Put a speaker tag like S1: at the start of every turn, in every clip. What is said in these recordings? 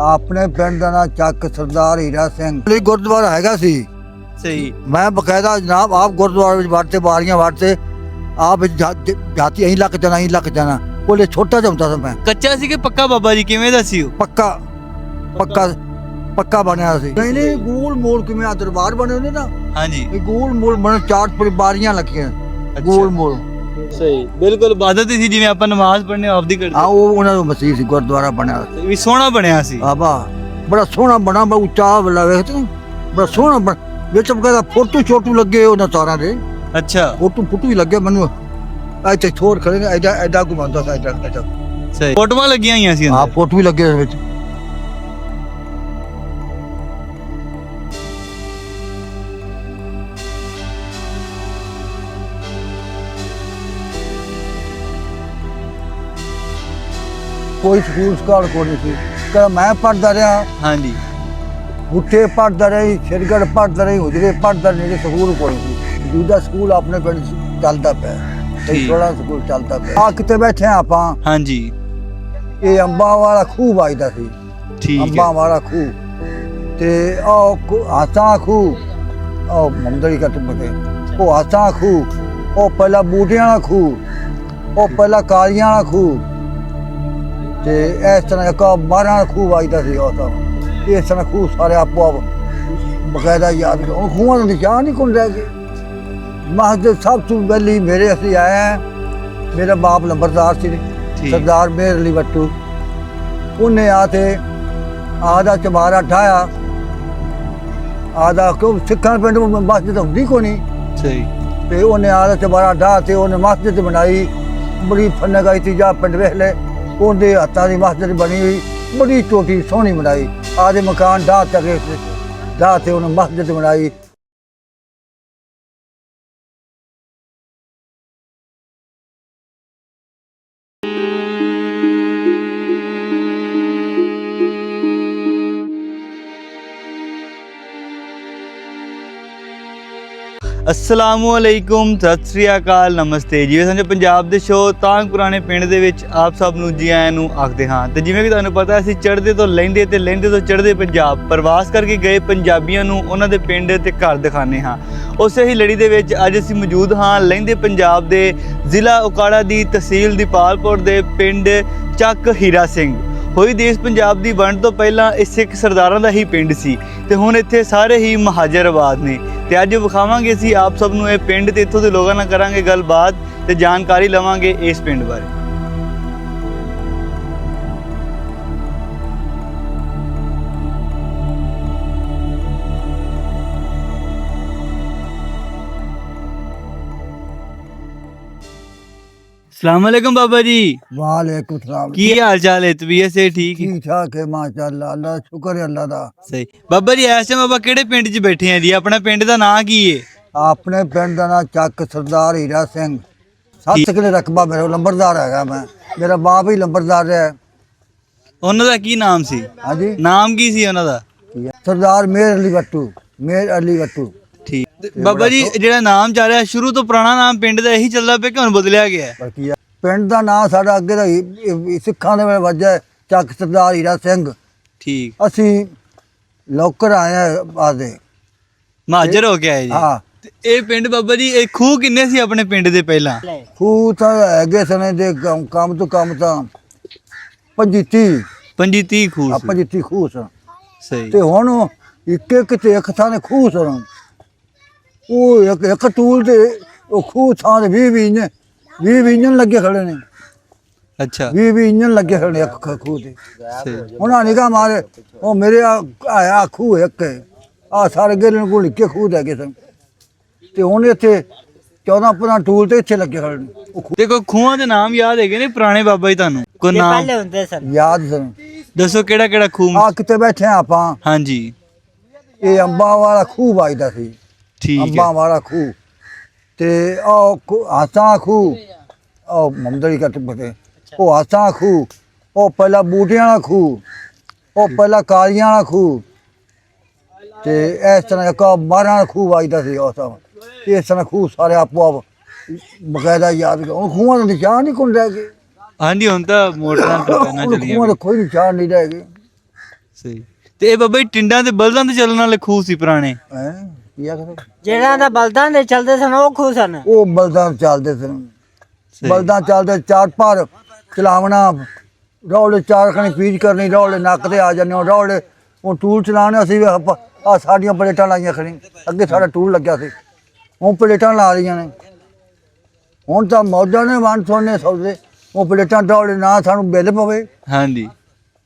S1: ਆਪਣੇ ਪਿੰਡ ਦਾ ਨਾਂ ਚੱਕ ਸਰਦਾਰ ਹੀਰਾ ਸਿੰਘ। ਲਈ ਗੁਰਦੁਆਰਾ ਹੈਗਾ ਸੀ।
S2: ਸਹੀ।
S1: ਮੈਂ ਬਕਾਇਦਾ ਜਨਾਬ ਆਪ ਗੁਰਦੁਆਰੇ ਵਿੱਚ ਵੜਤੇ ਬਾਰੀਆਂ ਵੜਤੇ ਆਪ ਜਾ- ਜਾਤੀ ਅਹੀਂ ਲੱਗ ਜਾਣਾ ਅਹੀਂ ਲੱਗ ਜਾਣਾ। ਕੋਲੇ ਛੋਟਾ ਜਿਹਾ ਹੁੰਦਾ ਸੀ ਮੈਂ।
S2: ਕੱਚਾ ਸੀ ਕਿ ਪੱਕਾ ਬਾਬਾ ਜੀ? ਕਿਵੇਂ ਦਾ ਸੀ ਉਹ?
S1: ਪੱਕਾ। ਪੱਕਾ ਪੱਕਾ ਬਣਿਆ ਸੀ। ਨਹੀਂ ਨਹੀਂ ਗੋਲ ਮੋਲ ਕਿਵੇਂ ਆ? ਦਰਬਾਰ ਬਣੇ ਹੁੰਦੇ ਨਾ?
S2: ਹਾਂਜੀ।
S1: ਇਹ ਗੋਲ ਮੋਲ ਬਣੇ ਚਾਰ ਪੂਰੀ ਬਾਰੀਆਂ ਲੱਗੀਆਂ ਗੋਲ ਮੋਲ।
S2: ਸਹੀ। ਬਿਲਕੁਲ ਇਬਾਦਤ ਹੀ ਸੀ ਜਿਵੇਂ ਆਪਾਂ ਨਮਾਜ਼ ਪੜ੍ਹਨੇ ਆਪਦੀ
S1: ਆ
S2: ਕਰਦੇ
S1: ਉਹ ਉਹਨਾਂ ਦਾ ਮਸੀਹ ਸੀ ਗੁਰਦੁਆਰਾ ਬਣਿਆ ਸੀ।
S2: ਵੀ ਸੋਹਣਾ ਬਣਿਆ ਸੀ।
S1: ਆਬਾ ਬੜਾ ਸੋਹਣਾ ਬਣਾ ਬੜਾ ਉੱਚਾ ਬਲਾ ਵੇਖਦੇ ਨੀ? ਬੜਾ ਸੋਹਣਾ ਬਣ ਵਿੱਚ ਬਕਾਇਦਾ ਫੋਟੋ ਛੋਟੂ ਲੱਗੇ ਉਹਨਾਂ ਤਾਰਾਂ ਦੇ।
S2: ਅੱਛਾ।
S1: ਫੋਟੋ ਫੋਟੋ ਹੀ ਲੱਗੇ ਮੈਨੂੰ। ਇੱਥੇ ਥੋੜ ਖੜੇ ਐਡਾ ਐਡਾ ਘੁਮਾਉਂਦਾ ਸੀ ਐਡਾ ਐਡਾ
S2: ਸਹੀ। ਫੋਟੋਆਂ ਲੱਗੀਆਂ ਹੋਈਆਂ ਸੀ
S1: ਆ
S2: ਅੰਦਰ।
S1: ਫੋਟੋ ਵੀ ਲੱਗੇ ਵਿੱਚ। ਕੋਈ ਸਕੂਲ ਸਕਾਲ ਕੋਈ ਨਹੀਂ ਸੀ। ਕਿ ਮੈਂ ਪੜਦਾ ਰਿਹਾ।
S2: ਹਾਂਜੀ।
S1: ਉੱਥੇ ਪੜਦਾ ਰਹੀ ਸ਼ਿਰਗੜ ਪੜਦਾ ਰਹੀ ਹੁਜਰੇ ਪੜਦਾ ਨਹੀਂ ਸਕੂਲ ਕੋਈ ਸੀ। ਦੂਜਾ ਸਕੂਲ ਆਪਣੇ ਪਿੰਡ ਚੱਲਦਾ ਪਿਆ। ਤੇ। ਥੋੜਾ ਸਕੂਲ ਚੱਲਦਾ ਪਿਆ। ਆ ਕਿਤੇ ਬੈਠੇ ਆਪਾਂ।
S2: ਹਾਂਜੀ।
S1: ਇਹ ਅੰਬਾਂ ਵਾਲਾ ਖੂਹ ਵੱਜਦਾ ਸੀ।
S2: ਠੀਕ ਹੈ।
S1: ਅੰਬਾਂ ਵਾਲਾ ਖੂਹ। ਤੇ ਉਹ ਆਸਾ ਖੂਹ। ਉਹ ਮੰਦਰੀ ਕੱਟ ਬਗੇ ਉਹ ਆਸਾ ਖੂਹ। ਉਹ ਪਹਿਲਾ ਬੂਟਿਆਂ ਵਾਲਾ ਖੂਹ। ਉਹ ਪਹਿਲਾ ਕਾਲੀਆਂ ਵਾਲਾ ਖੂਹ। ਤੇ ਇਸ ਤਰ੍ਹਾਂ ਇੱਕ ਬਾਰਾਂ ਖੂਹ ਵੱਜਦਾ ਸੀ ਉਹ ਤਾਂ। ਇਸ ਤਰ੍ਹਾਂ ਖੂਹ ਸਾਰੇ ਆਪੋ ਆਪ ਬਕਾਇਦਾ ਯਾਦ ਉਹ ਖੂਹਾਂ ਦਾ ਨਿਸ਼ਾਨ ਨਹੀਂ ਕੋਲ ਰਹਿ ਗਏ ਮਸਜਿਦ ਸਭ ਤੋਂ ਪਹਿਲੀ ਮੇਰੇ ਅਸੀਂ ਹਾਂ। ਮੇਰਾ ਬਾਪ ਲੰਬਰਦਾਰ ਸੀ। ਸਰਦਾਰ ਮੇਰ ਅਲੀ ਬੱਟੂ। ਉਹਨੇ ਆ ਤੇ ਆਦਾ ਚਮਾਰਾ ਠਾਇਆ। ਆਦਾ ਕਿਉਂ ਸਿੱਖਾਂ ਪਿੰਡ ਮਸਜਿਦ ਹੁੰਦੀ ਕੋ ਨਹੀਂ।
S2: ਸਹੀ।
S1: ਤੇ ਉਹਨੇ ਆਦਾ ਚਮਾਰਾ ਢਾ ਤੇ ਉਹਨੇ ਮਸਜਿਦ ਬਣਾਈ। ਬੜੀ ਫਨਗਾਈ ਤੀ ਜਾ ਪਿੰਡ ਵੇਲੇ ਉਹਦੇ ਹੱਥਾਂ ਦੀ ਮਸਜਿਦ ਬਣੀ ਹੋਈ, ਬੜੀ ਛੋਟੀ ਸੋਹਣੀ ਬਣਾਈ। ਆਦੇ ਮਕਾਨ ਢਾ ਤੱਕ ਢਾ ਤੇ ਉਹਨੇ ਮਸਜਿਦ ਬਣਾਈ।
S2: ਅਸਲਾਮੁ ਅਲੈਕੁਮ, ਸਤਿ ਸ੍ਰੀ ਅਕਾਲ, ਨਮਸਤੇ ਜਿਵੇਂ ਸਾਨੂੰ ਪੰਜਾਬ ਦੇ ਸ਼ੋਅ ਤਾਂ ਪੁਰਾਣੇ ਪਿੰਡ ਦੇ ਵਿੱਚ ਆਪ ਸਭ ਨੂੰ ਜੀ ਆਇਆਂ ਨੂੰ ਆਖਦੇ ਹਾਂ। ਤੇ ਜਿਵੇਂ ਕਿ ਤੁਹਾਨੂੰ ਪਤਾ, ਅਸੀਂ ਚੜ੍ਹਦੇ ਤੋਂ ਲਹਿੰਦੇ ਤੇ ਲਹਿੰਦੇ ਤੋਂ ਚੜ੍ਹਦੇ ਪੰਜਾਬ, ਪ੍ਰਵਾਸ ਕਰਕੇ ਗਏ ਪੰਜਾਬੀਆਂ ਨੂੰ ਉਹਨਾਂ ਦੇ ਪਿੰਡ ਤੇ ਘਰ ਦਿਖਾਣੇ ਹਾਂ। ਉਸੇ ਹੀ ਲੜੀ ਦੇ ਵਿੱਚ ਅੱਜ ਅਸੀਂ ਮੌਜੂਦ ਹਾਂ ਲਹਿੰਦੇ ਪੰਜਾਬ ਦੇ ਜ਼ਿਲ੍ਹਾ ਉਕਾੜਾ ਦੀ ਤਹਿਸੀਲ ਦੀਪਾਲਪੁਰ ਦੇ ਪਿੰਡ ਚੱਕ ਹੀਰਾ ਸਿੰਘ। ਹੋਈ ਦੇਸ਼ ਪੰਜਾਬ ਦੀ ਵੰਡ ਤੋਂ ਪਹਿਲਾਂ ਇਹ ਸਿੱਖ ਸਰਦਾਰਾਂ ਦਾ ਹੀ ਪਿੰਡ ਸੀ ਤੇ ਹੁਣ ਇੱਥੇ ਸਾਰੇ ਹੀ ਮਹਾਜਰ ਆਬਾਦ ਨੇ। ਤੇ ਅੱਜ ਵਿਖਾਵਾਂਗੇ ਅਸੀਂ ਆਪ ਸਭ ਨੂੰ ਇਹ ਪਿੰਡ ਤੇ ਇੱਥੋਂ ਦੇ ਲੋਕਾਂ ਨਾਲ ਕਰਾਂਗੇ ਗੱਲਬਾਤ ਤੇ ਜਾਣਕਾਰੀ ਲਵਾਂਗੇ ਇਸ ਪਿੰਡ ਬਾਰੇ। ਸਲਾਮ ਅਲੈਕੁਮ ਬਾਬਾ ਜੀ।
S1: ਵਾਲੇਕੁਮ ਸਲਾਮ।
S2: ਕੀ ਹਾਲ ਚਾਲ ਹੈ? ਤਬੀਅਤ ਸੇ ਠੀਕ ਹੈ?
S1: ਠੀਕ ਠਾਕ ਹੈ ਮਾਸ਼ਾਅੱਲਾ। ਅੱਲਾ ਸ਼ੁਕਰ ਹੈ ਅੱਲਾ ਦਾ।
S2: ਸਹੀ। ਬਾਬਾ ਜੀ ਐਸੇ ਬਾਬਾ ਕਿਹੜੇ ਪਿੰਡ 'ਚ ਬੈਠੇ ਆ ਜੀ? ਆਪਣਾ ਪਿੰਡ ਦਾ ਨਾਂ ਕੀ ਹੈ?
S1: ਆਪਣੇ ਪਿੰਡ ਦਾ ਨਾਂ ਚੱਕ ਸਰਦਾਰ ਹੀਰਾ ਸਿੰਘ। ਸੱਤ ਕਿਲੇ ਰਕਬਾ ਮੇਰੇ ਲੰਬਰਦਾਰ ਹੈਗਾ ਮੈਂ। ਮੇਰਾ ਬਾਪ ਹੀ ਲੰਬਰਦਾਰ ਰਿਹਾ।
S2: ਉਹਨਾਂ ਦਾ ਕੀ ਨਾਮ ਸੀ?
S1: ਹਾਂਜੀ।
S2: ਨਾਮ ਕੀ ਸੀ ਉਹਨਾਂ ਦਾ?
S1: ਸਰਦਾਰ ਮੇਰ ਅਲੀ ਬੱਟੂ ਮੇਰ ਅਲੀ
S2: ਤੇ ਬਾਬਾ ਜੀ ਜਿਹੜਾ ਨਾਮ ਚੱਲ ਰਿਹਾ ਸ਼ੁਰੂ ਤੋਂ ਪੁਰਾਣਾ ਨਾਮ ਪਿੰਡ ਦਾ ਇਹੀ ਚੱਲਦਾ ਪਿਆ ਕਿ ਹੁਣ ਬਦਲਿਆ ਗਿਆ ਹੈ?
S1: ਬਾਕੀ ਪਿੰਡ ਦਾ ਨਾਂ ਸਾਡਾ ਅੱਗੇ ਦਾ ਹੀ- ਇਹ ਸਿੱਖਾਂ ਦੇ ਵੇਲੇ ਵੱਜਿਆ ਚੱਕ ਸਰਦਾਰ ਹੀਰਾ ਸਿੰਘ।
S2: ਠੀਕ।
S1: ਅਸੀਂ ਲੋਕਰ ਆਏ ਆ ਆਦੇ
S2: ਮਾਜਰ ਹੋ ਗਿਆ ਹੈ ਜੀ।
S1: ਹਾਂ।
S2: ਤੇ ਇਹ ਪਿੰਡ ਬਾਬਾ ਜੀ ਇਹ ਖੂਹ ਕਿੰਨੇ ਸੀ ਆਪਣੇ ਪਿੰਡ ਦੇ ਪਹਿਲਾਂ?
S1: ਖੂਹ ਤਾਂ ਹੈਗੇ ਸਨੇ ਦੇ ਕੰਮ- ਕੰਮ ਤੋਂ ਕੰਮ ਤਾਂ ਪੰਜੀਤੀ।
S2: 25 30 ਖੂਹ ਸੀ।
S1: ਪੰਜੀਤੀ ਖੂਹ ਸਨ।
S2: ਸਹੀ।
S1: ਤੇ ਹੁਣ ਇੱਕ ਇੱਕ ਤੇ ਇੱਕ ਥਾਂ ਨੇ ਖੂਹ ਸਨ। ਉਹ ਇੱਕ ਇੱਕ ਟੂਲ ਤੇ ਉਹ ਖੂਹ ਥਾਂ ਦੇ 20 20 ਇੰਜਨ 20 20 ਇੰਜਨ ਲੱਗੇ ਖੜੇ ਨੇ।
S2: ਅੱਛਾ।
S1: 20 20 ਇੰਜਨ ਲੱਗੇ ਖੜੇ ਨੇ ਇੱਕ ਖ- ਖੂਹ ਤੇ।
S2: ਸਹੀ
S1: ਉਹਨਾਂ ਨਿਕਾ ਮਾਰੇ ਉਹ ਮੇਰੇ ਆਇਆ ਖੂਹ ਇੱਕ। ਆ ਸਾਰੇ ਗੇਲੇ ਕੋਲ ਇੱਕੇ ਖੂਹ ਦੇ ਸਨ। ਤੇ ਹੁਣ ਇੱਥੇ 14 15 ਟੂਲ ਤੇ ਇੱਥੇ ਲੱਗੇ ਖੜੇ ਨੇ। ਉਹ ਖੂਹ
S2: ਦੇਖੋ ਖੂਹਾਂ ਦੇ ਨਾਮ ਯਾਦ ਹੈਗੇ ਨੇ ਪੁਰਾਣੇ ਬਾਬਾ ਜੀ ਤੁਹਾਨੂੰ। ਕੋਈ ਨਾਮ?
S3: ਹੁੰਦੇ ਸਨ।
S1: ਯਾਦ ਸਨ।
S2: ਦੱਸੋ ਕਿਹੜਾ ਕਿਹੜਾ ਖੂਹ?
S1: ਆ ਕਿਤੇ ਬੈਠੇ ਹਾਂ ਆਪਾਂ।
S2: ਹਾਂਜੀ।
S1: ਇਹ ਅੰਬਾਂ ਵਾਲਾ ਖੂਹ ਵੱਜਦਾ ਸੀ।
S2: ਠੀਕ ਹੈ।
S1: ਅੰਬਾਂ ਵਾਲਾ ਖੂਹ। ਤੇ ਉਹ ਆਸਾ ਖੂਹ। ਉਹ ਮੰਦਰੀ ਕੱਟ ਬਗੇ ਉਹ ਆਸਾ ਖੂਹ। ਉਹ ਪਹਿਲਾ ਬੂਟਿਆਂ ਵਾਲਾ ਖੂਹ। ਉਹ ਪਹਿਲਾ ਕਾਲੀਆਂ ਵਾਲਾ ਖੂਹ। ਤੇ ਇਸ ਤਰ੍ਹਾਂ ਇੱਕ ਵਾਲਾ ਖੂਹ ਵੱਜਦਾ ਸੀ ਉਹ ਤਾਂ ਇਸ ਤਰ੍ਹਾਂ ਖੂਹ ਸਾਰੇ ਆਪੋ ਆਪ ਬਕਾਇਦਾ ਯਾਦ ਉਹ ਖੂਹਾਂ ਦਾ ਨਿਸ਼ਾਨ ਨਹੀਂ ਕੋਲ ਰਹਿ ਗਏ।
S2: ਹਾਂਜੀ ਹੁਣ ਤਾਂ ਮੋਟਰਾਂ
S1: ਉਹ
S2: ਚੱਲੀਆਂ
S1: ਖੂਹਾਂ ਦਾ ਕੋਈ ਨਿਸ਼ਾਨ ਨਹੀਂ ਰਹਿ ਗਏ।
S2: ਸਹੀ। ਤੇ ਇਹ ਬਾਬਾ ਜੀ ਟਿੰਡਾਂ ਤੇ ਬਲਦਾਂ ਤੇ ਚੱਲਣ ਵਾਲੇ ਖੂਹ ਸੀ ਪੁਰਾਣੇ।
S1: ਹੈ? ਕੀ ਆਖਦੇ
S3: ਜਿਹੜਾ ਦਾ ਬਲਦਾਂ ਦੇ ਚੱਲਦੇ ਸਨ ਉਹ ਖੂਹ ਸਨ।
S1: ਉਹ ਬਲਦਾਂ ਚੱਲਦੇ ਸਨ। ਬਲਦਾਂ ਚੱਲਦੇ ਚਾਰ ਪਰ ਚਲਾਵਣਾ ਰੌਲੇ ਚਾਰ ਖਣੀ ਪੀਚ ਕਰਨੀ ਰੌਲੇ ਨੱਕ ਤੇ ਆ ਜਾਂਦੇ ਉਹ ਰੌਲੇ। ਉਹ ਟੂਲ ਚਲਾਉਣੇ ਅਸੀਂ ਆ ਸਾਡੀਆਂ ਪਲੇਟਾਂ ਲਾਈਆਂ ਖਣੀ। ਅੱਗੇ ਸਾਡਾ ਟੂਲ ਲੱਗਿਆ ਸੀ। ਉਹ ਪਲੇਟਾਂ ਲਾ ਰਹੀਆਂ ਨੇ। ਹੁਣ ਤਾਂ ਮੌਜਾਂ ਨੇ ਵੰਨ ਸੋਨੇ ਸੌਦੇ। ਉਹ ਪਲੇਟਾਂ ਰੌਲੇ ਨਾ ਸਾਨੂੰ ਬਿੱਲ ਪਵੇ।
S2: ਹਾਂਜੀ।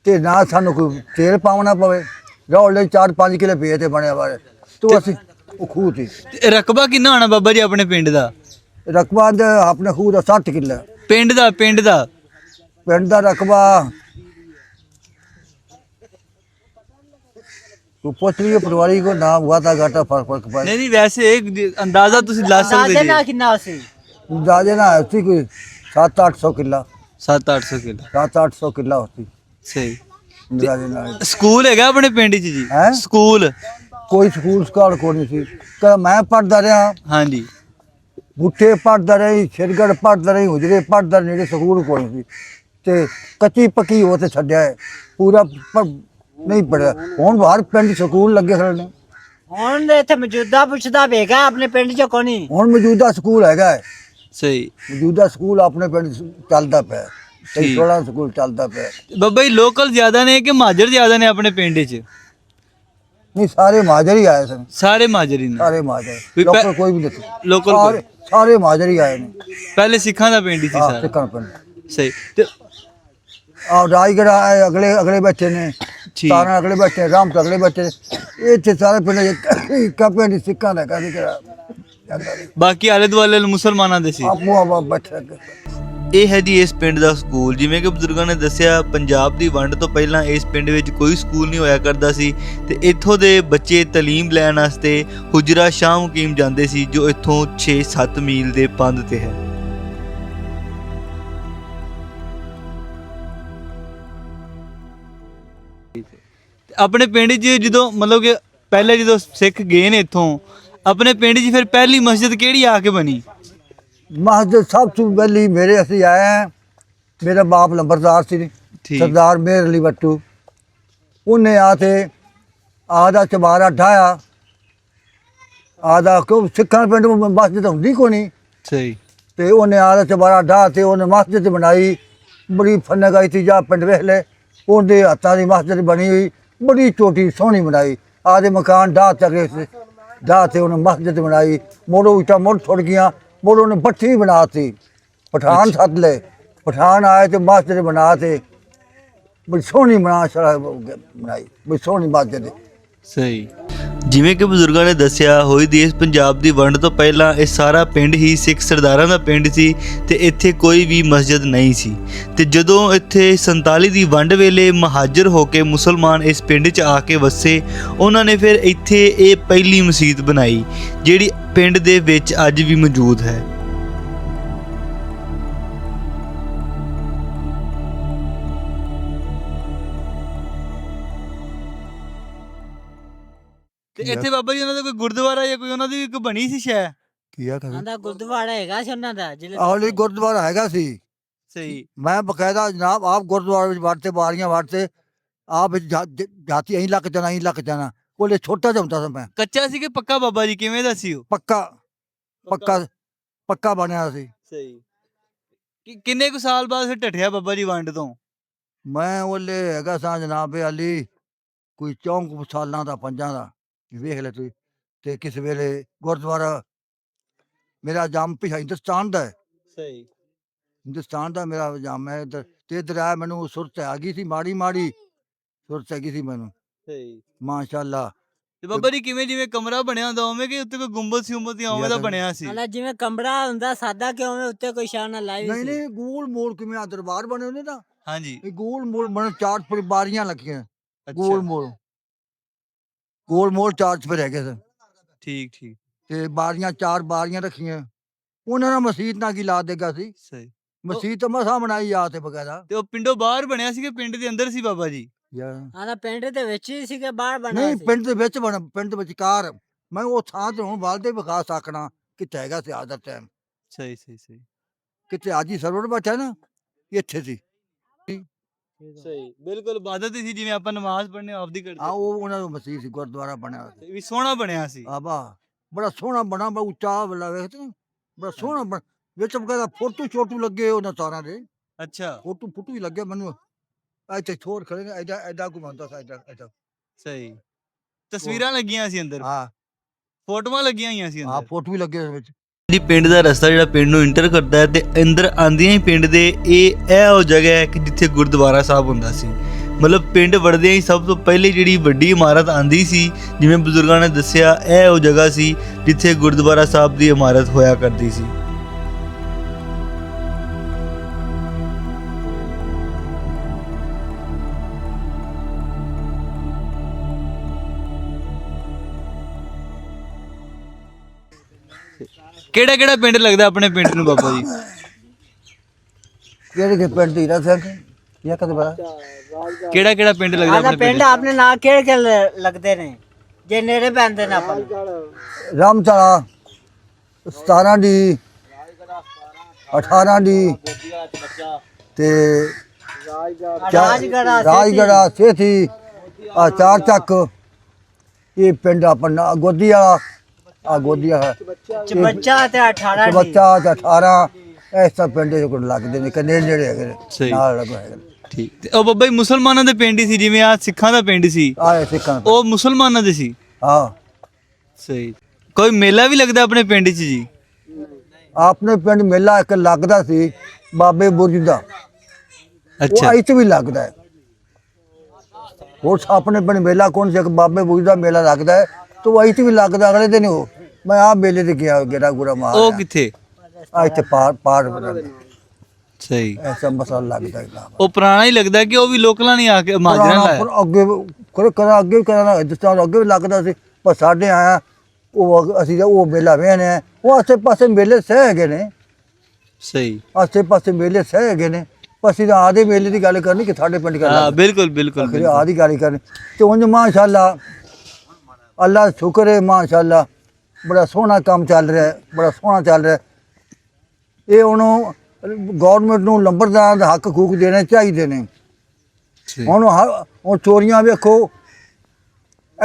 S1: ਤੇ ਨਾ ਸਾਨੂੰ ਕੋਈ ਤੇਲ ਪਾਉਣਾ ਪਵੇ। ਰੌਲੇ 4-5 ਕਿਲੇ ਪਏ ਤੇ ਬਣਿਆ ਬਾਰੇ ਤੂੰ ਅਸੀਂ ਉਹ ਖੂਹ ਤੇ।
S2: ਤੇ ਰਕਬਾ ਕਿੰਨਾ ਹੋਣਾ ਬਾਬਾ ਜੀ ਆਪਣੇ ਪਿੰਡ ਦਾ?
S1: ਰਕਬਾ ਦੇ ਆਪਣੇ ਖੂਹ ਦਾ 60 ਕਿੱਲਾ।
S2: ਪਿੰਡ ਦਾ ਪਿੰਡ ਦਾ?
S1: ਪਿੰਡ ਦਾ ਰਕਬਾ ਪੁੱਛ ਲਈ ਪਟਵਾਰੀ ਕੋ ਨਾਮ ਹੁਆ ਤਾਂ ਘਾਟਾ ਫ਼ਰਕ ਫ਼ਰਕ ਪਾ
S2: ਨਹੀਂ ਨਹੀਂ ਵੈਸੇ ਇੱਕ ਅੰਦਾਜ਼ਾ ਤੁਸੀਂ ਲਾ ਸਕਦੇ
S3: ਅੰਦਾਜ਼ੇ
S2: ਜੀ।
S3: ਨਾਲ ਕਿੰਨਾ ਸੀ?
S1: ਦਾਦੇ ਨਾ ਸੀ ਕੋਈ 7-800 ਕਿੱਲਾ।
S2: 7-800 ਕਿਲੋ।
S1: 7-800 ਕਿੱਲਾ ਹੋਤੀ
S2: ਸਹੀ।
S1: ਨਾਲ।
S2: ਸਕੂਲ ਹੈਗਾ ਆਪਣੇ ਪਿੰਡ 'ਚ ਜੀ? ਸਕੂਲ।
S1: ਕੋਈ ਸਕੂਲ ਸਕਾਲ ਕੋ ਨਹੀਂ ਸੀ। ਕਹ ਮੈਂ ਪੜਦਾ ਰਿਹਾ।
S2: ਹਾਂਜੀ।
S1: ਬੁੱਠੇ ਪੜਦਾ ਰਹੀ ਸ਼ਿਰਗੜ ਪੜਦਾ ਰਹੀ ਹੁਜਰੇ ਪੜਦਾ ਨੇੜੇ ਸਕੂਲ ਕੋਈ ਨਹੀਂ ਸੀ। ਤੇ ਕੱਚੀ ਪੱਕੀ ਹੋ ਤੇ ਛੱਡਿਆ ਹੈ। ਪੂਰਾ ਨਹੀਂ ਪੜਿਆ ਹੁਣ ਬਾਹਰ ਪਿੰਡ ਸਕੂਲ ਲੱਗੇ ਖੜੇ ਨੇ।
S3: ਹੁਣ ਇੱਥੇ ਮੌਜੂਦਾ ਪੁੱਛਦਾ ਵੇਗਾ ਆਪਣੇ ਪਿੰਡ ਚ ਕੋਣੀ
S1: ਹੁਣ ਮੌਜੂਦਾ ਸਕੂਲ ਹੈਗਾ ਹੈ।
S2: ਸਹੀ।
S1: ਮੌਜੂਦਾ ਸਕੂਲ ਆਪਣੇ ਪਿੰਡ ਚੱਲਦਾ ਪਿਆ ਤੇ
S2: ਠੀਕ।
S1: 16 ਸਕੂਲ ਚੱਲਦਾ ਪਿਆ
S2: ਬਾਬਾ ਜੀ ਲੋਕਲ ਜ਼ਿਆਦਾ ਨੇ ਕਿ ਮਾਜਰ ਜ਼ਿਆਦਾ ਨੇ ਆਪਣੇ ਪਿੰਡ 'ਚ?
S1: ਨਹੀਂ ਸਾਰੇ ਮਾਜਰ ਹੀ ਆਏ ਸਨ।
S2: ਸਾਰੇ ਮਾਜਰ ਹੀ ਨੇ।
S1: ਸਾਰੇ ਮਾਜਰ। ਲੋਕਲ ਕੋਈ ਵੀ ਨਹੀਂ।
S2: ਲੋਕਲ
S1: ਸਾਰੇ ਸਾਰੇ ਮਾਜਰ ਹੀ ਆਏ ਨੇ।
S2: ਪਹਿਲੇ ਸਿੱਖਾਂ ਦਾ ਪਿੰਡ ਹੀ ਸੀ
S1: ਆਹ
S2: ਸਾਰਾ।
S1: ਸਿੱਖਣ ਪਿੰਡ।
S2: ਸਹੀ। ਤੇ
S1: ਆ ਰਾਜਗੜ੍ਹ ਆਏ ਅਗਲੇ ਅਗਲੇ ਬੱਚੇ ਨੇ।
S2: ਠੀਕ।
S1: ਤਾਰਾਂ ਅਗਲੇ ਬੱਚੇ ਰਾਮ ਤੋਂ ਅਗਲੇ ਬੱਚੇ ਨੇ। ਇੱਥੇ ਸਾਰੇ ਪਿੰਡ ਇੱਕ ਪਿੰਡ ਹੀ ਸਿੱਖਾਂ ਦਾ ਜਾਂਦਾ ਸੀ।
S2: ਬਾਕੀ ਆਲੇ ਦੁਆਲੇ ਮੁਸਲਮਾਨਾਂ ਦੇ ਸੀ।
S1: ਆਪੋ ਆਪਾ ਬੱਚੇ
S2: ਇਹ ਹੈ ਜੀ ਇਸ ਪਿੰਡ ਦਾ ਸਕੂਲ। ਜਿਵੇਂ ਕਿ ਬਜ਼ੁਰਗਾਂ ਨੇ ਦੱਸਿਆ, ਪੰਜਾਬ ਦੀ ਵੰਡ ਤੋਂ ਪਹਿਲਾਂ ਇਸ ਪਿੰਡ ਵਿੱਚ ਕੋਈ ਸਕੂਲ ਨਹੀਂ ਹੋਇਆ ਕਰਦਾ ਸੀ ਤੇ ਇੱਥੋਂ ਦੇ ਬੱਚੇ ਤਾਲੀਮ ਲੈਣ ਵਾਸਤੇ ਹੁਜਰਾ ਸ਼ਾਹ ਮੁਕੀਮ ਜਾਂਦੇ ਸੀ, ਜੋ ਇੱਥੋਂ 6-7 ਮੀਲ ਦੇ ਪੰਧ ਤੇ ਹੈ। ਆਪਣੇ ਪਿੰਡ 'ਚ ਜਦੋਂ ਮਤਲਬ ਕਿ ਪਹਿਲੇ ਜਦੋਂ ਸਿੱਖ ਗਏ ਨੇ ਇੱਥੋਂ, ਆਪਣੇ ਪਿੰਡ 'ਚ ਫਿਰ ਪਹਿਲੀ ਮਸਜਿਦ ਕਿਹੜੀ ਆ ਕੇ ਬਣੀ?
S1: ਮਸਜਿਦ ਸਭ ਤੋਂ ਪਹਿਲੀ ਮੇਰੇ ਅਸੀਂ ਆਏ ਹਾਂ। ਮੇਰਾ ਬਾਪ ਲੰਬਰਦਾਰ ਸੀ।
S2: ਠੀਕ।
S1: ਸਰਦਾਰ ਮੇਰ ਅਲੀ ਬੱਟੂ। ਉਹਨੇ ਆ ਤੇ ਆਦਾ ਚਬਾਰਾ ਢਾਇਆ ਆਦਾ ਕਿਉਂ ਸਿੱਖਾਂ ਦੇ ਪਿੰਡ ਵਿੱਚ ਮਸਜਿਦ ਹੁੰਦੀ ਕੋ ਨਹੀਂ।
S2: ਸਹੀ।
S1: ਤੇ ਉਹਨੇ ਆਦਾ ਚਬਾਰਾ ਢਾ ਤੇ ਉਹਨੇ ਮਸਜਿਦ ਬਣਾਈ। ਬੜੀ ਫਨਗਾਈ ਤੀ ਜਾ ਪਿੰਡ ਵੇਖ ਲੈ ਉਹਦੇ ਹੱਥਾਂ ਦੀ ਮਸਜਿਦ ਬਣੀ ਹੋਈ। ਬੜੀ ਛੋਟੀ ਸੋਹਣੀ ਬਣਾਈ। ਆਦੇ ਮਕਾਨ ਢਾ ਚੱਕੇ ਸੀ ਢਾ ਤੇ ਉਹਨੇ ਮਸਜਿਦ ਬਣਾਈ। ਮੋੜੋ ਇਟਾ ਮੋੜ ਛੁੱਟ ਗਿਆ ਮੋੜੋ ਨੇ ਬੱਠੀ ਬਣਾਤੀ ਪਠਾਨ ਸੱਦ ਲਏ। ਪਠਾਨ ਆਏ ਤੇ ਮਸਜਿਦ ਬਣਾ ਤੇ ਬੜੀ ਸੋਹਣੀ ਬਣਾ ਸ਼ਰਾ ਬਣਾਈ ਬੜੀ ਸੋਹਣੀ ਮਸਜਿਦ
S2: ਸਹੀ। ਜਿਵੇਂ ਕਿ ਬਜ਼ੁਰਗਾਂ ਨੇ ਦੱਸਿਆ, ਹੋਈ ਦੇਸ਼ ਪੰਜਾਬ ਦੀ ਵੰਡ ਤੋਂ ਪਹਿਲਾਂ ਇਹ ਸਾਰਾ ਪਿੰਡ ਹੀ ਸਿੱਖ ਸਰਦਾਰਾਂ ਦਾ ਪਿੰਡ ਸੀ ਤੇ ਇੱਥੇ ਕੋਈ ਵੀ ਮਸਜਿਦ ਨਹੀਂ ਸੀ। ਤੇ ਜਦੋਂ ਇੱਥੇ 47 ਦੀ ਵੰਡ ਵੇਲੇ ਮਹਾਜਰ ਹੋ ਕੇ ਮੁਸਲਮਾਨ ਇਸ ਪਿੰਡ 'ਚ ਆ ਕੇ ਵਸੇ, ਉਹਨਾਂ ਨੇ ਫਿਰ ਇੱਥੇ ਇਹ ਪਹਿਲੀ ਮਸਜਿਦ ਬਣਾਈ, ਜਿਹੜੀ ਪਿੰਡ ਦੇ ਵਿੱਚ ਅੱਜ ਵੀ ਮੌਜੂਦ ਹੈ। ਤੇ ਇੱਥੇ ਬਾਬਾ ਜੀ ਉਹਨਾਂ ਦਾ ਕੋਈ ਗੁਰਦੁਆਰਾ ਜਾਂ ਕੋਈ ਉਹਨਾਂ ਦੀ ਕੋਈ ਬਣੀ ਸੀ ਸ਼ੈ
S1: ਕੀ ਆ
S3: ਆਂਦਾ ਗੁਰਦੁਆਰਾ ਹੈਗਾ ਸੀ ਉਹਨਾਂ ਦਾ ਜ਼ਿਲ੍ਹੇ
S1: ਆਹਲੀ ਗੁਰਦੁਆਰਾ ਹੈਗਾ ਸੀ।
S2: ਸਹੀ।
S1: ਮੈਂ ਬਕਾਇਦਾ ਜਨਾਬ ਆਪ ਗੁਰਦੁਆਰੇ ਵਿੱਚ ਵੜਤੇ ਬਾਰੀਆਂ ਵੜਤੇ ਆਪ ਵਿੱਚ ਜਾ- ਜ- ਜਾਤੀ ਅਹੀਂ ਲੱਕ ਜਾਣਾ ਅਹੀਂ ਲੱਕ ਜਾਣਾ ਕੋਲੇ ਛੋਟਾ ਜਿਹਾ ਹੁੰਦਾ ਸੀ ਮੈਂ।
S2: ਕੱਚਾ ਸੀ ਕਿ ਪੱਕਾ ਬਾਬਾ ਜੀ? ਕਿਵੇਂ ਦਾ ਸੀ ਉਹ?
S1: ਪੱਕਾ ਪੱਕਾ। ਪੱਕਾ ਬਣਿਆ ਸੀ।
S2: ਸਹੀ। ਕਿ ਕਿੰਨੇ ਕੁ ਸਾਲ ਬਾਅਦ ਫਿਰ ਟੱਠਿਆ ਬਾਬਾ ਜੀ ਵੰਡ ਤੋਂ?
S1: ਮੈਂ ਉਹਲੇ ਹੈਗਾ ਸਾਂ ਜਨਾਬ ਅਲੀ ਕੋਈ ਚੌਂਕ ਸਾਲਾਂ ਦਾ ਪੰਜਾਂ ਦਾ। ਵੇਖ ਲੈ ਤੁਸੀਂ ਤੇ ਕਿਸ ਵੇਲੇ ਗੁਰਦੁਆਰਾ ਮੇਰਾ ਜੰਮ ਪਿਛਾ ਹਿੰਦੁਸਤਾਨ ਦਾ ਹੈ।
S2: ਸਹੀ।
S1: ਹਿੰਦੁਸਤਾਨ ਦਾ ਮੇਰਾ ਜੰਮ ਹੈ ਇੱਧਰ ਤੇ ਇੱਧਰ ਆਇਆ ਮੈਨੂੰ ਸੁਰਤ ਆ ਗਈ ਸੀ ਮਾੜੀ ਮਾੜੀ। ਸੁਰਤ ਆ ਗਈ ਸੀ ਮੈਨੂੰ।
S2: ਸਹੀ।
S1: ਮਾਸ਼ਾਅੱਲਾ।
S2: ਤੇ ਬਾਬਾ ਜੀ ਕਿਵੇਂ ਜਿਵੇਂ ਕਮਰਾ ਬਣਿਆ ਹੁੰਦਾ ਉਵੇਂ ਕਿ ਉੱਤੇ ਕੋਈ ਗੁੰਬਦ ਸੀ ਉਮਦ ਉਵੇਂ ਦਾ
S1: ਯਾਰ,
S2: ਬਣਿਆ ਸੀ?
S3: ਆਂਦਾ ਜਿਵੇਂ ਕਮਰਾ ਹੁੰਦਾ ਸਾਦਾ ਕਿਉਂ ਹੋਵੇ ਉੱਤੇ ਕੋਈ ਸ਼ਾਨ ਨਾ ਲਾਈ
S1: ਨਹੀਂ ਨਹੀਂ ਗੋਲ ਮੋਲ ਕਿਵੇਂ ਆ ਦਰਬਾਰ ਬਣੇ ਹੁੰਦੇ ਨਾ।
S2: ਹਾਂਜੀ।
S1: ਇਹ ਗੋਲ ਮੋਲ ਬਣੇ ਚਾਰ ਪਰ ਬਾਰੀਆਂ ਲੱਗੀਆਂ ਗੋਲ ਮੋਲ। ਗੋਲ ਮੋਲ ਚਾਰ ਪਰ ਹੈਗੇ ਸਨ।
S2: ਠੀਕ ਠੀਕ।
S1: ਤੇ ਬਾਰੀਆਂ ਚਾਰ ਬਾਰੀਆਂ ਰੱਖੀਆਂ। ਉਹਨਾਂ ਨਾਲ ਮਸਜਿਦ ਨਾ ਕੀ ਲਾ ਦੇਗਾ ਸੀ?
S2: ਸਹੀ।
S1: ਮਸਜਿਦ ਤਾਂ ਮਸਾ ਬਣਾਈ ਆ ਤੇ ਬਗੈਰਾ
S2: ਤੇ ਉਹ ਪਿੰਡੋਂ ਬਾਹਰ ਬਣਿਆ ਸੀ ਕਿ ਪਿੰਡ ਦੇ ਅੰਦਰ ਸੀ ਬਾਬਾ ਜੀ?
S1: ਯਾਰ।
S3: ਆਂਦਾ ਪਿੰਡ ਦੇ ਵਿੱਚ ਹੀ ਸੀ ਕਿ ਬਾਹਰ ਬਣਿਆ
S1: ਨਹੀਂ ਪਿੰਡ ਦੇ ਵਿੱਚ ਬਣ ਪਿੰਡ ਦੇ ਵਿਚਕਾਰ। ਮੈਂ ਉਹ ਥਾਂ ਤੇ ਹੁਣ ਵਾਲਦੇ ਵਿਖਾ ਸਕਣਾ ਕਿੱਥੇ ਹੈਗਾ ਸੀ ਆਦਰ ਟਾਈਮ।
S2: ਸਹੀ ਸਹੀ ਸਹੀ।
S1: ਕਿਤੇ ਆਜੀ ਸਰਵਰ ਬੈਠਾ ਨਾ ਇੱਥੇ ਸੀ।
S2: ਸਹੀ ਬਿਲਕੁਲ ਇਬਾਦਤ ਹੀ ਸੀ ਜਿਵੇਂ ਆਪਾਂ ਨਮਾਜ਼ ਪੜ੍ਹਨੇ ਆਪਦੀ
S1: ਆ
S2: ਕਰਦੇ
S1: ਉਹ ਉਹਨਾਂ ਦਾ ਮਸੀਹ ਸੀ ਗੁਰਦੁਆਰਾ ਬਣਿਆ ਹੋਇਆ ਸੀ।
S2: ਵੀ ਸੋਹਣਾ ਬਣਿਆ ਸੀ।
S1: ਆਬਾ ਬੜਾ ਸੋਹਣਾ ਬਣਾ ਬੜਾ ਉੱਚਾ ਬਲਾ ਵੇਖਦੇ ਨਾ ਬੜਾ ਸੋਹਣਾ ਬਣ ਵਿੱਚ ਬਕਾਇਦਾ ਫੋਟੋ ਛੋਟੂ ਲੱਗੇ ਉਹਨਾਂ ਸਾਰਿਆਂ ਦੇ।
S2: ਅੱਛਾ।
S1: ਫੋਟੋ ਫੋਟੋ ਹੀ ਲੱਗੇ ਮੈਨੂੰ। ਇੱਥੇ ਛੋੜ ਖੜੇ ਨੇ ਐਡਾ ਐਡਾ ਘੁਮਾਉਂਦਾ ਸੀ ਐਡਾ ਐਡਾ
S2: ਸਹੀ। ਤਸਵੀਰਾਂ ਲੱਗੀਆਂ ਸੀ ਅੰਦਰ।
S1: ਹਾਂ।
S2: ਫੋਟੋਆਂ ਲੱਗੀਆਂ ਹੋਈਆਂ ਸੀ
S1: ਹਾਂ
S2: ਅੰਦਰ।
S1: ਫੋਟੋ ਵੀ ਲੱਗੇ ਵਿੱਚ।
S2: ਜੀ ਪਿੰਡ ਦਾ ਰਸਤਾ ਜਿਹੜਾ ਪਿੰਡ ਨੂੰ ਇੰਟਰ ਕਰਦਾ ਹੈ ਤੇ ਅੰਦਰ ਆਂਦੀਆਂ ਹੀ ਪਿੰਡ ਦੇ ਇਹ ਇਹ ਉਹ ਜਗ੍ਹਾ ਹੈ ਕਿ ਜਿੱਥੇ ਗੁਰਦੁਆਰਾ ਸਾਹਿਬ ਹੁੰਦਾ ਸੀ। ਮਤਲਬ ਪਿੰਡ ਵੜਦਿਆਂ ਹੀ ਸਭ ਤੋਂ ਪਹਿਲੇ ਜਿਹੜੀ ਵੱਡੀ ਇਮਾਰਤ ਆਂਦੀ ਸੀ, ਜਿਵੇਂ ਬਜ਼ੁਰਗਾਂ ਨੇ ਦੱਸਿਆ, ਇਹ ਉਹ ਜਗ੍ਹਾ ਸੀ ਜਿੱਥੇ ਗੁਰਦੁਆਰਾ ਸਾਹਿਬ ਦੀ ਇਮਾਰਤ ਹੋਇਆ ਕਰਦੀ ਸੀ। ਕਿਹੜਾ ਕਿਹੜਾ ਪਿੰਡ ਲੱਗਦਾ ਆਪਣੇ ਪਿੰਡ ਨੂੰ ਬਾਬਾ ਜੀ?
S1: ਕਿਹੜੇ ਕੇ ਪਿੰਡ ਦੀ ਰਸਿਆ ਕਿ ਇਹ ਕਦੇ ਬੜਾ
S2: ਕਿਹੜਾ ਕਿਹੜਾ ਪਿੰਡ ਲੱਗਦਾ ਆਪਣੇ ਪਿੰਡ
S3: ਪਿੰਡ? ਆਪਣੇ ਨਾਲ ਕਿਹੜੇ ਕਿਹੜੇ ਲੱਗਦੇ ਨੇ? ਜੇ ਨੇੜੇ ਪੈਂਦੇ ਨੇ ਆਪਾਂ। ਨੂੰ।
S1: ਰਾਮਚਾਲਾ 17 ਦੀ 18 ਦੀ ਤੇ
S3: ਰਾਜਗੜਾ
S1: ਰਾਜਗੜਾ ਸੇਠੀ ਆ ਚਾਰ ਚੱਕ। ਇਹ ਪਿੰਡ ਆਪਣਾ ਗੋਦੀ ਵਾਲਾ। ਆ ਗੋਦੀ ਵਾਲਾ
S3: ਬੱਚਾ ਤੇ 18
S1: ਤੇ
S3: ਦੀ।
S1: ਬੱਚਾ ਤੇ 18 ਐਸਾ ਪਿੰਡ ਦੇ ਕੋਲ ਲੱਗਦੇ ਨੇ ਕਿੰਨੇ ਨੇੜੇ ਹੈਗੇ ਨੇ
S2: ਸਹੀ।
S1: ਨਾਲ ਲੱਗੋ ਹੈਗੇ ਨੇ।
S2: ਠੀਕ। ਤੇ ਉਹ ਬਾਬਾ ਜੀ ਮੁਸਲਮਾਨਾਂ ਦੇ ਪਿੰਡ ਹੀ ਸੀ ਜਿਵੇਂ ਆ ਸਿੱਖਾਂ ਦਾ ਪਿੰਡ ਸੀ।
S1: ਆਏ ਸਿੱਖਾਂ ਤੋਂ।
S2: ਉਹ ਮੁਸਲਮਾਨਾਂ ਦੇ ਸੀ।
S1: ਹਾਂ।
S2: ਸਹੀ। ਕੋਈ ਮੇਲਾ ਵੀ ਲੱਗਦਾ ਆਪਣੇ ਪਿੰਡ 'ਚ ਜੀ?
S1: ਆਪਣੇ ਪਿੰਡ ਮੇਲਾ ਇੱਕ ਲੱਗਦਾ ਸੀ ਬਾਬੇ ਬੁਰਜ ਦਾ। ਉਹ
S2: ਅੱਛਾ।
S1: ਇੱਥੇ ਵੀ ਲੱਗਦਾ ਹੈ। ਹੋਰ ਆਪਣੇ ਪਿੰਡ ਮੇਲਾ ਕੌਣ ਸੀ? ਇੱਕ ਬਾਬੇ ਬੁਰਜ ਦਾ ਮੇਲਾ ਲੱਗਦਾ ਹੈ। ਤੇ ਉਹ ਇੱਥੇ ਵੀ ਲੱਗਦਾ ਅਗਲੇ ਦਿਨ ਉਹ। ਮੈਂ ਆ ਮੇਲੇ ਤੇ ਗਿਆ ਗੇੜਾ ਗੁਰਾ ਮਾਰ
S2: ਉਹ ਕਿੱਥੇ?
S1: ਆ ਇੱਥੇ ਪਾਰ ਪਾਰ ਬਣਾਉਂਦੇ
S2: ਸਹੀ।
S1: ਐਸਾ ਮਸਲਾ ਲੱਗਦਾ ਨਾ
S2: ਉਹ ਪੁਰਾਣਾ ਹੀ ਲੱਗਦਾ ਕਿ ਉਹ ਵੀ ਲੋਕਲਾਂ ਨੇ ਆ ਕੇ ਮਾਜਰਾ ਲਾਇਆ।
S1: ਅੱਗੇ ਕਰ ਕਰਾ ਅੱਗੇ ਵੀ ਕਰਾ ਹਿੰਦੁਸਤਾਨ ਅੱਗੇ ਵੀ ਲੱਗਦਾ ਸੀ ਪਰ ਸਾਡੇ ਆਇਆ ਉਹ ਅਸੀਂ ਉਹ ਮੇਲਾ ਵੇਖਨੇ ਉਹ ਆਸੇ ਪਾਸੇ ਮੇਲੇ ਸਹਿ ਹੈਗੇ ਨੇ।
S2: ਸਹੀ।
S1: ਆਸੇ ਪਾਸੇ ਮੇਲੇ ਸਹਿ ਹੈਗੇ ਨੇ। ਪਰ ਅਸੀਂ ਤਾਂ ਆਦੇ ਮੇਲੇ ਦੀ ਗੱਲ ਕਰਨੀ ਕਿ ਸਾਡੇ ਪਿੰਡ ਕਰ
S2: ਹਾਂ ਬਿਲਕੁਲ ਬਿਲਕੁਲ।
S1: ਆਦੀ ਗੱਲ ਕਰਨੀ। ਤੇ ਉਂਝ ਮਾਸ਼ਾਅੱਲਾ ਅੱਲਾ ਸ਼ੁਕਰ ਹੈ ਮਾਸ਼ਾਅੱਲਾ। ਬੜਾ ਸੋਹਣਾ ਕੰਮ ਚੱਲ ਰਿਹਾ ਹੈ ਬੜਾ ਸੋਹਣਾ ਚੱਲ ਰਿਹਾ ਹੈ। ਇਹ ਉਹਨੂੰ ਗਵਰਨਮੈਂਟ ਨੂੰ ਲੰਬਰਦਾਰਾਂ ਦਾ ਹੱਕ ਖੂਕ ਦੇਣੇ ਚਾਹੀਦੇ ਨੇ। ਹੁਣ ਹ- ਉਹ ਚੋਰੀਆਂ ਵੇਖੋ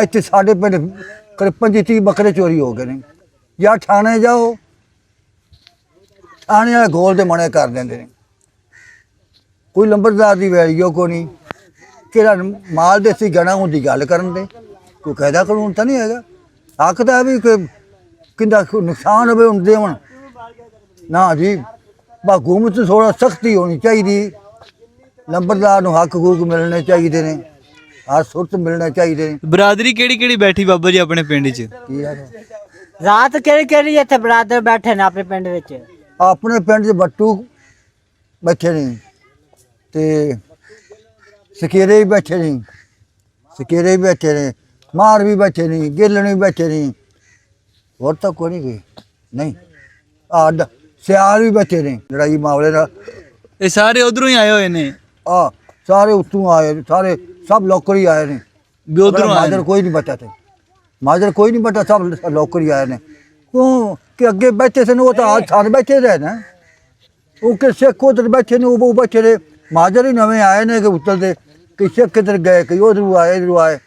S1: ਇੱਥੇ ਸਾਡੇ ਪਿੰਡ ਕਰੀਬ 25 ਬੱਕਰੇ ਚੋਰੀ ਹੋ ਗਏ ਨੇ। ਜਾਂ ਥਾਣੇ ਜਾਓ ਥਾਣੇ ਵਾਲੇ ਗੋਲ ਦੇ ਮਣੇ ਕਰ ਦਿੰਦੇ ਨੇ। ਕੋਈ ਲੰਬਰਦਾਰ ਦੀ ਵੈਲਿਊ ਕੋ ਨਹੀਂ। ਕਿਹੜਾ ਮਾਲ ਦੇ ਸੀ ਗਣਾ ਹੁੰਦੀ ਗੱਲ ਕਰਨ ਦੇ। ਕੋਈ ਕਾਇਦਾ ਕਾਨੂੰਨ ਤਾਂ ਨਹੀਂ ਹੈਗਾ। ਹੱਕ ਦਾ ਵੀ ਕਿ ਕਿੰਦਾ ਕੋਈ ਨੁਕਸਾਨ ਹੋਵੇ ਹੁਣ ਦੇਵਣ ਨਾ ਜੀ ਬਾ ਹਕੂਮਤ ਨੂੰ ਥੋੜਾ ਸਖਤੀ ਹੋਣੀ ਚਾਹੀਦੀ। ਲੰਬਰਦਾਰ ਨੂੰ ਹੱਕ ਹਕੂਕ ਮਿਲਣੇ ਚਾਹੀਦੇ ਨੇ ਹਰ ਸੁਰਤ ਮਿਲਣੇ ਚਾਹੀਦੇ ਨੇ।
S2: ਬਰਾਦਰੀ ਕਿਹੜੀ ਕਿਹੜੀ ਬੈਠੀ ਬਾਬਾ ਜੀ ਆਪਣੇ ਪਿੰਡ 'ਚ?
S1: ਕੀ ਹੈ
S3: ਰਾਤ ਕਿਹੜੀ ਕਿਹੜੀ ਇੱਥੇ ਬਰਾਦਰ ਬੈਠੇ ਨੇ ਆਪਣੇ ਪਿੰਡ ਵਿੱਚ?
S1: ਆਪਣੇ ਪਿੰਡ 'ਚ ਬੱਟੂ ਬੈਠੇ ਨੇ ਤੇ ਸਕੇਰੇ ਵੀ ਬੈਠੇ ਨੇ ਸਕੇਰੇ ਵੀ ਬੈਠੇ ਨੇ ਮਾਰ ਵੀ ਬੈਠੇ ਨੇ ਗਿੱਲਣ ਵੀ ਬੈਠੇ ਨੇ। ਹੋਰ ਤਾਂ ਕੋਈ ਨਹੀਂ ਗਈ। ਨਹੀਂ। ਆ ਸਿਆਲ ਵੀ ਬੈਠੇ ਨੇ ਲੜਾਈ ਮਾਮਲੇ ਦਾ।
S2: ਇਹ ਸਾਰੇ ਉਧਰੋਂ ਹੀ ਆਏ ਹੋਏ ਨੇ।
S1: ਆ ਸਾਰੇ ਉੱਤੋਂ ਆਏ ਨੇ, ਸਾਰੇ ਸਭ ਲੋਕਰ ਹੀ ਆਏ ਨੇ।
S2: ਵੀ ਉਧਰੋਂ ਆਏ
S1: ਮਾਜਰ। ਕੋਈ ਨਹੀਂ ਬਚਾ ਤੇ ਮਾਜਰ ਕੋਈ ਨਹੀਂ ਬਚਾ ਸਭ ਲੋਕਰ ਹੀ ਆਏ ਨੇ। ਕਿਉਂ ਕਿ ਅੱਗੇ ਬੈਠੇ ਸਨ ਉਹ ਤਾਂ ਆਜ ਥਾਂ ਬੈਠੇ ਰਹੇ ਨਾ। ਉਹ ਕਿ ਸਿੱਖ ਉਧਰ ਬੈਠੇ ਨੇ ਉਹ ਬੈਠੇ ਨੇ ਮਾਜਰ ਹੀ ਨਵੇਂ ਆਏ ਨੇ ਕਿ ਉੱਤਰ ਦੇ ਕਿ ਸਿੱਖ ਕਿਧਰ ਗਏ ਕਿ ਉਧਰ ਆਏ ਇਧਰ ਆਏ।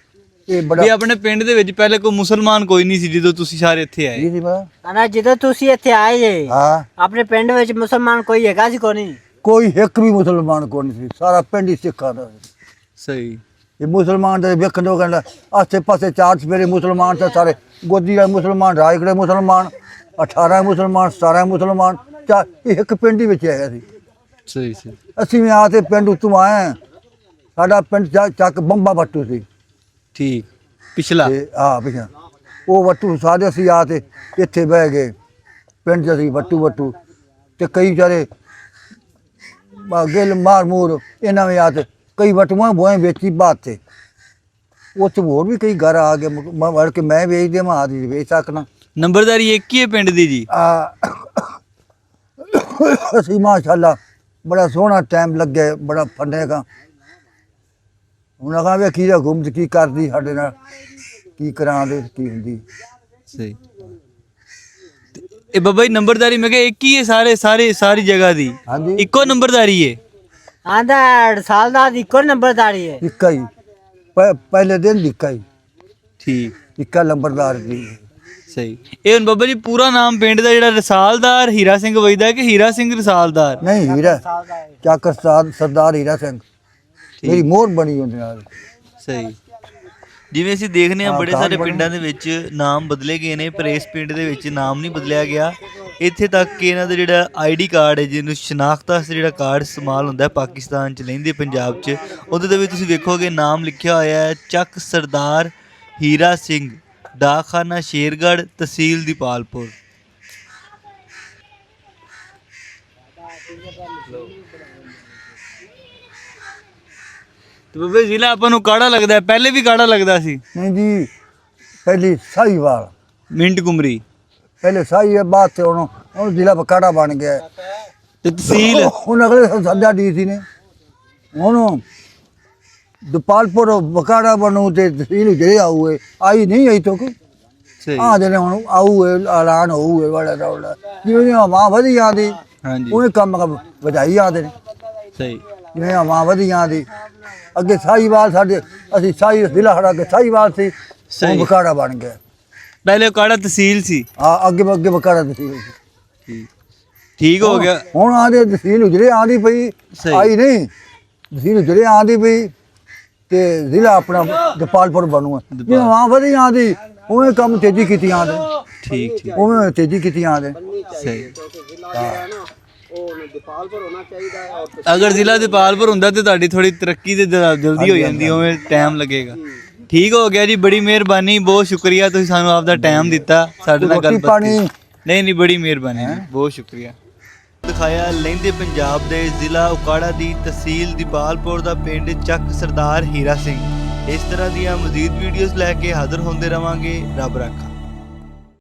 S1: ਇਹ ਬੜਾ
S2: ਵੀ ਆਪਣੇ ਪਿੰਡ ਦੇ ਵਿੱਚ ਪਹਿਲੇ ਕੋਈ ਮੁਸਲਮਾਨ ਕੋਈ ਨਹੀਂ ਸੀ ਜਦੋਂ ਤੁਸੀਂ ਸਾਰੇ ਇੱਥੇ ਆਏ।
S1: ਜੀ ਜੀ ਬਾ।
S3: ਅਨਾ ਜਦੋਂ ਤੁਸੀਂ ਇੱਥੇ ਆਏ ਜੇ
S1: ਹਾਂ।
S3: ਆਪਣੇ ਪਿੰਡ ਵਿੱਚ ਮੁਸਲਮਾਨ ਕੋਈ ਹੈਗਾ ਸੀ ਕੋਈ ਨਹੀਂ?
S1: ਕੋਈ ਇੱਕ ਵੀ ਮੁਸਲਮਾਨ ਕੋਈ ਨਹੀਂ ਸੀ ਸਾਰਾ ਪਿੰਡ ਹੀ ਸਿੱਖਾਂ ਦਾ ਸੀ।
S2: ਸਹੀ।
S1: ਇਹ ਮੁਸਲਮਾਨ ਦੇ ਵੇਖਣ ਦੋ ਕਹਿੰਦਾ ਆਸੇ ਪਾਸੇ ਚਾਰ ਸਵੇਰੇ ਮੁਸਲਮਾਨ ਤੇ ਸਾਰੇ ਗੋਦੀ ਵਾਲੇ ਮੁਸਲਮਾਨ ਰਾਜਗੜੇ ਮੁਸਲਮਾਨ 18 ਮੁਸਲਮਾਨ 17 ਮੁਸਲਮਾਨ ਚਾ ਇਹ ਇੱਕ ਪਿੰਡ ਹੀ ਵਿੱਚ ਹੈਗਾ ਸੀ।
S2: ਸਹੀ ਸਹੀ।
S1: ਅਸੀਂ ਵੀ ਆ ਤੇ ਪਿੰਡ ਉਤੋਂ ਆਏ ਹਾਂ। ਸਾਡਾ ਪਿੰਡ ਚੱਕ ਬੰਬਾ ਬੱਟੂ ਸੀ।
S2: ਠੀਕ। ਪਿਛਲਾ?
S1: ਤੇ ਆ ਪਿਛਾ ਉਹ ਵੱਟੂ ਸਾਰੇ ਅਸੀਂ ਆ ਤੇ ਇੱਥੇ ਬਹਿ ਗਏ। ਪਿੰਡ 'ਚ ਅਸੀਂ ਵੱਟੂ ਵੱਟੂ। ਤੇ ਕਈ ਵਿਚਾਰੇ ਗਿੱਲ ਮਾਰ ਮੂਰ ਇਹਨਾਂ ਵੀ ਆ ਤੇ ਕਈ ਵਟੂਆਂ ਬੋਏ ਵੇਚੀ ਬਾਤ ਤੇ। ਉੱਥੇ ਹੋਰ ਵੀ ਕਈ ਘਰ ਆ ਗਏ। ਮ- ਵੜ ਕੇ ਮੈਂ ਵੇਚ ਦੇ ਮੈਂ ਆਦੀ ਵੇਚ ਸਕਣਾ
S2: ਨੰਬਰਦਾਰੀ ਇੱਕ ਹੀ ਹੈ ਪਿੰਡ ਦੀ ਜੀ?
S1: ਆ ਅਸੀਂ ਮਾਸ਼ਾਅੱਲਾ ਬੜਾ ਸੋਹਣਾ ਟਾਈਮ ਲੱਗੇ ਬੜਾ ਫੰਡੇਗਾ ਹੁਣ ਅਗਾ ਵੇਖੀ ਦਾ ਘੁੰਮਤ ਕੀ ਕਰਦੀ ਸਾਡੇ ਨਾਲ ਕੀ ਕਰਾਂ ਦੇ ਕੀ ਹੁੰਦੀ।
S2: ਸਹੀ। ਤੇ ਇਹ ਬਾਬਾ ਜੀ ਨੰਬਰਦਾਰੀ ਮੈਂ ਕਿਹਾ ਇੱਕ ਹੀ ਹੈ ਸਾਰੇ ਸਾਰੇ ਸਾਰੀ ਜਗ੍ਹਾ ਦੀ?
S1: ਹਾਂਜੀ।
S2: ਇੱਕੋ ਨੰਬਰਦਾਰੀ ਹੈ?
S3: ਆਂਦਾ ਸਾਲ ਦਾ ਇੱਕੋ ਨੰਬਰਦਾਰੀ ਹੈ।
S1: ਇੱਕਾ ਹੀ। ਪ- ਪਹਿਲੇ ਦਿਨ ਇੱਕਾ ਹੀ।
S2: ਠੀਕ।
S1: ਇੱਕਾ ਲੰਬਰਦਾਰ ਜੀ
S2: ਸਹੀ। ਇਹ ਹੁਣ ਬਾਬਾ ਜੀ ਪੂਰਾ ਨਾਮ ਪਿੰਡ ਦਾ ਜਿਹੜਾ ਰਸਾਲਦਾਰ ਹੀਰਾ ਸਿੰਘ ਵਜਦਾ ਕਿ ਹੀਰਾ ਸਿੰਘ ਰਸਾਲਦਾਰ?
S1: ਨਹੀਂ ਹੀਰਾ। ਚੱਕ ਸਰਦਾਰ ਸਰਦਾਰ ਹੀਰਾ ਸਿੰਘ। ਮੇਰੀ ਮੋਹਰ ਬਣੀ ਉਹਦੇ ਨਾਲ
S2: ਸਹੀ। ਜਿਵੇਂ ਅਸੀਂ ਦੇਖਨੇ ਆ ਬੜੇ ਸਾਰੇ। ਪਿੰਡਾਂ ਦੇ ਵਿੱਚ ਨਾਮ ਬਦਲੇ ਗਏ ਨੇ ਪਰ ਇਸ ਪਿੰਡ ਦੇ ਵਿੱਚ ਨਾਮ ਨਹੀਂ ਬਦਲਿਆ ਗਿਆ। ਇੱਥੇ ਤੱਕ ਕਿ ਇਹਨਾਂ ਦਾ ਜਿਹੜਾ ਆਈਡੀ ਕਾਰਡ ਹੈ ਜਿਹਨੂੰ ਸ਼ਨਾਖਤ ਵਾਸਤੇ ਜਿਹੜਾ ਕਾਰਡ ਇਸਤੇਮਾਲ ਹੁੰਦਾ ਹੈ ਪਾਕਿਸਤਾਨ ਚ ਲੈਂਦੇ ਪੰਜਾਬ ਚ ਉਹਦੇ ਤੇ ਵੀ ਤੁਸੀਂ ਵੇਖੋਗੇ ਨਾਮ ਲਿਖਿਆ ਹੋਇਆ ਹੈ ਚੱਕ ਸਰਦਾਰ ਹੀਰਾ ਸਿੰਘ ਡਾਕਖਾਨਾ ਸ਼ੇਰਗੜ੍ਹ ਤਹਿਸੀਲ ਦੀਪਾਲਪੁਰ। ਤੇ ਬੱਬੇ ਜ਼ਿਲ੍ਹਾ ਆਪਾਂ ਨੂੰ ਕਾੜਾ ਲੱਗਦਾ ਹੈ ਪਹਿਲੇ ਵੀ ਕਾੜਾ ਲੱਗਦਾ ਸੀ।
S1: ਨਹੀਂ ਜੀ ਪਹਿਲੀ ਸਾਈਵਾਲ
S2: ਮਿੰਟ ਕੁਮਰੀ
S1: ਪਹਿਲੇ ਸਾਈ ਹੈ ਬਾਅਦ ਤੇ ਉਹਨੂੰ ਉਹ ਜ਼ਿਲ੍ਹਾ ਬਕਾੜਾ ਬਣ ਗਿਆ।
S2: ਤੇ ਤਹਿਸੀਲ?
S1: ਹੁਣ ਅਗਲੇ ਸਾਲ ਸੱਜਾ ਡੀਸੀ ਨੇ। ਹੁਣ ਦੁਪਾਲਪੁਰ ਬਕਾੜਾ ਬਣੂ ਤੇ ਤਹਿਸੀਲ ਜਿਹੜੇ ਆਊਏ ਆਈ ਨਹੀਂ ਆਈ ਤੋਂ
S2: ਸਹੀ।
S1: ਆ ਜਿਹੜੇ ਹੁਣ ਆਊਏ ਐਲਾਨ ਹੋਊਏ ਬੜਾ ਰੌਲਾ ਜਿਵੇਂ ਹਵਾ ਵਧੀ ਆਦੀ
S2: ਹਾਂਜੀ।
S1: ਉਹਨੇ ਕੰਮ ਵਧਾਈ ਆਦੇ ਨੇ
S2: ਸਹੀ।
S1: ਜਿਵੇਂ ਹਵਾ ਵਧੀ ਆਦੀ ਅੱਗੇ ਸਾਈਵਾਲ ਸਾਡੇ ਅਸੀਂ ਸਾਈ ਜ਼ਿਲ੍ਹਾ ਸਾਡਾ ਅੱਗੇ ਸਾਈਵਾਲ ਸੀ
S2: ਸਹੀ।
S1: ਉਹ ਬਕਾੜਾ ਬਣ ਗਿਆ।
S2: ਪਹਿਲੇ ਕਾੜਾ ਤਹਿਸੀਲ ਸੀ।
S1: ਆ ਅੱਗੇ ਅੱਗੇ ਬਕਾੜਾ ਤਹਿਸੀਲ ਸੀ।
S2: ਠੀਕ। ਠੀਕ ਹੋ ਗਿਆ।
S1: ਹੁਣ ਆਦੇ ਤਹਿਸੀਲ ਉਜੜੇ ਆਂਦੀ ਪਈ
S2: ਸਹੀ।
S1: ਆਈ ਨਹੀਂ। ਤਹਿਸੀਲ ਉਜੜੇ ਆਂਦੀ ਪਈ ਤੇ ਜ਼ਿਲ੍ਹਾ ਆਪਣਾ ਗੋਪਾਲਪੁਰ ਬਣੂਗਾ। ਜਿਵੇਂ ਵਾਂ ਵਧੀ ਆਂਦੀ ਉਵੇਂ ਕੰਮ ਤੇਜ਼ੀ ਕੀਤੀ ਆਂਦੇ।
S2: ਠੀਕ ਠੀਕ।
S1: ਉਵੇਂ ਤੇਜ਼ੀ ਕੀਤੀ ਆਂਦੇ।
S2: ਸਹੀ। ਅਗਰ ਜ਼ਿਲ੍ਹਾ ਦੀਪਾਲਪੁਰ ਹੁੰਦਾ ਤੇ ਤੁਹਾਡੀ ਥੋੜੀ ਤਰੱਕੀ ਤੇ ਜਲਦੀ ਹੋ ਜਾਂਦੀ ਉਵੇਂ ਟਾਈਮ ਲੱਗੇਗਾ। ਠੀਕ ਹੋ ਗਿਆ ਜੀ ਬੜੀ ਮਿਹਰਬਾਨੀ ਬਹੁਤ ਸ਼ੁਕਰੀਆ ਤੁਸੀਂ ਸਾਨੂੰ ਆਪਦਾ ਟਾਈਮ ਦਿੱਤਾ ਸਾਡੇ ਨਾਲ
S1: ਰੋਟੀ
S2: ਗੱਲਬਾਤ
S1: ਪਾਣੀ-
S2: ਕੀਤੀ। ਨਹੀਂ ਨਹੀਂ ਬੜੀ ਮਿਹਰਬਾਨੀ ਜੀ ਬਹੁਤ ਸ਼ੁਕਰੀਆ। ਦਿਖਾਇਆ ਲਹਿੰਦੇ ਪੰਜਾਬ ਦੇ ਜ਼ਿਲ੍ਹਾ ਉਕਾੜਾ ਦੀ ਤਹਿਸੀਲ ਦੀਪਾਲਪੁਰ ਦਾ ਪਿੰਡ ਚੱਕ ਸਰਦਾਰ ਹੀਰਾ ਸਿੰਘ। ਇਸ ਤਰ੍ਹਾਂ ਦੀਆਂ ਮਜ਼ੀਦ ਵੀਡੀਓਜ਼ ਲੈ ਕੇ ਹਾਜ਼ਰ ਹੁੰਦੇ ਰਵਾਂਗੇ ਰੱਬ ਰਾਖਾ।